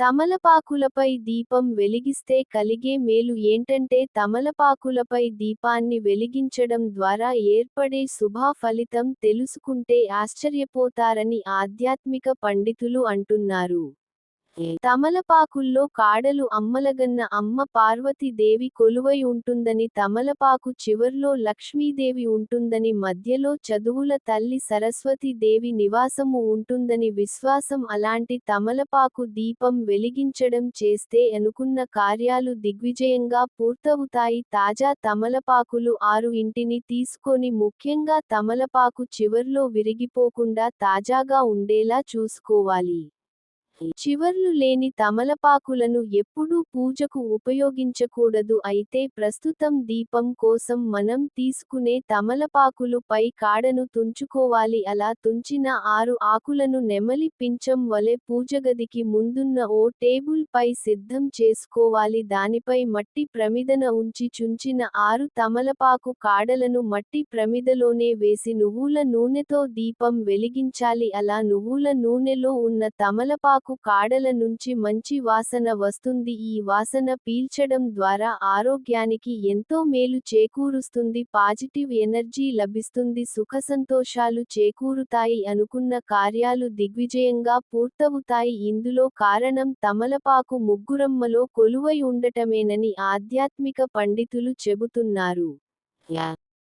తమలపాకులపై దీపం వెలిగిస్తే కలిగే మేలు ఏంటంటే తమలపాకులపై దీపాన్ని వెలిగించడం ద్వారా ఏర్పడే శుభ ఫలితం తెలుసుకుంటే ఆశ్చర్యపోతారని ఆధ్యాత్మిక పండితులు అంటున్నారు. తమలపాకుల్లో కాడలు అమ్మలగన్న అమ్మ పార్వతీదేవి కొలువై ఉంటుందని తమలపాకు చివర్లో లక్ష్మీదేవి ఉంటుందని మధ్యలో చదువుల తల్లి సరస్వతీదేవి నివాసము ఉంటుందని విశ్వాసం అలాంటి తమలపాకు దీపం వెలిగించడం చేస్తే అనుకున్న కార్యాలు దిగ్విజయంగా పూర్తవుతాయి. తాజా తమలపాకులు ఆరు ఇంటిని తీసుకొని ముఖ్యంగా తమలపాకు చివర్లో విరిగిపోకుండా తాజాగా ఉండేలా చూసుకోవాలి. చివర్లు లేని తమలపాకులను ఎప్పుడూ పూజకు ఉపయోగించకూడదు అయితే ప్రస్తుతం దీపం కోసం మనం తీసుకునే తమలపాకులు పై కాడను తుంచుకోవాలి. అలా తుంచిన ఆరు ఆకులను నెమలి పించం వలె పూజగదికి ముందున్న ఓ టేబుల్ పై సిద్ధం చేసుకోవాలి. దానిపై మట్టి ప్రమిదన ఉంచి చుంచిన ఆరు తమలపాకు కాడలను మట్టి ప్రమిదలోనే వేసి నువ్వుల నూనెతో దీపం వెలిగించాలి. అలా నువ్వుల నూనెలో ఉన్న తమలపాకు కాడల నుంచి మంచి వాసన వస్తుంది. ఈ వాసన పీల్చడం ద్వారా ఆరోగ్యానికి ఎంతో మేలు చేకూరుస్తుంది. పాజిటివ్ ఎనర్జీ లభిస్తుంది. సుఖసంతోషాలు చేకూరుతాయి అనుకున్న కార్యాలు దిగ్విజయంగా పూర్తవుతాయి. ఇందులో కారణం తమలపాకు ముగ్గురమ్మలో కొలువై ఉండటమేనని ఆధ్యాత్మిక పండితులు చెబుతున్నారు.